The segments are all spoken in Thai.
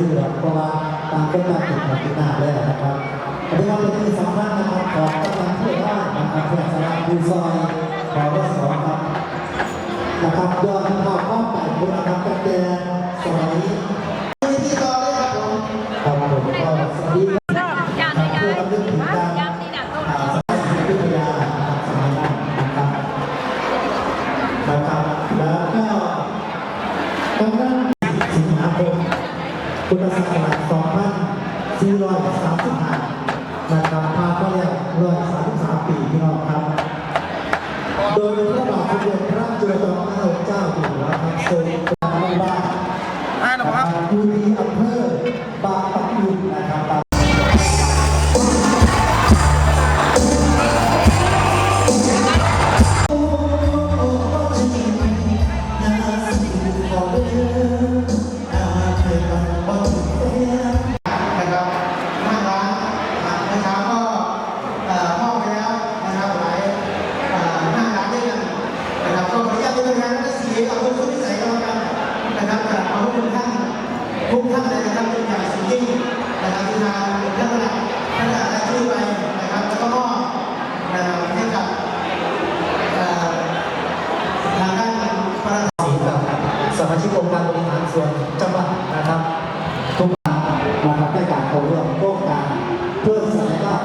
ซื้อหรอกเพราะว่าตามเป็นตามติดมาติดหน้าแล้วนะครับอันนี้ว่าเป็นที่สำคัญนะครับของกำลังเพื่ว่านะครับเพื่อสละดูซอยขอรัศดรครับนะครับยอดข่าวข้อมแต่บุญนะครับตั้งแต่สมัย พุทธศักราช2435นะครับพาก็เรียก133 ปีพี่น้องครับ โดยพระบาทสมเด็จพระจุลจอมเกล้าเจ้าอยู่หัวครับทรง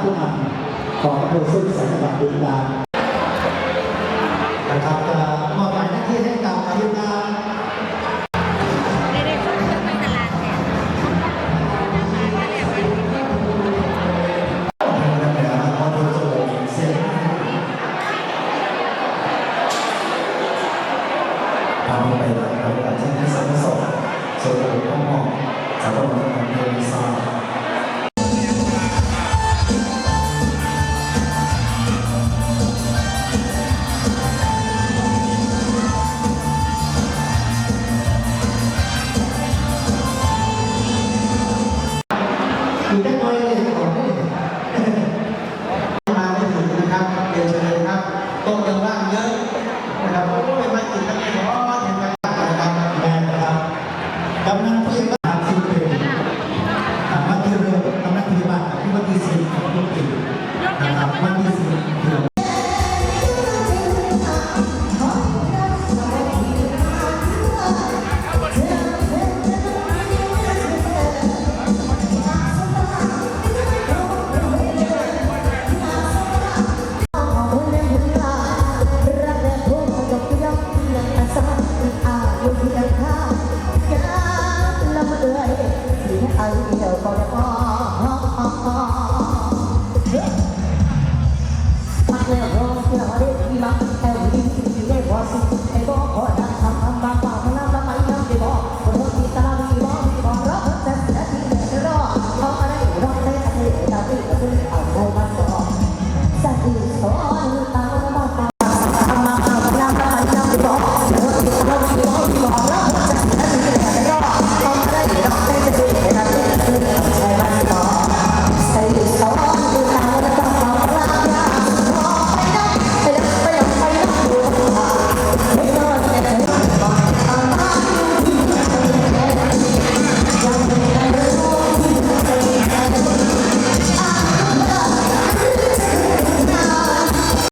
ผู้นำของอำเภอสุริสัยจังหวัดบึงกาฬนะครับจะมอบหมายหน้าที่ให้กับอายุงานเด็กๆเขาไปตลาดเนี่ยทำไปหลังจาการที่ให้สัมภาษณ์ส่วนตัวข้อมองจากกรมการเงินทรา คือแบาได้มีบ้าแต่ผมไม่ได้คิดถึงได้บอส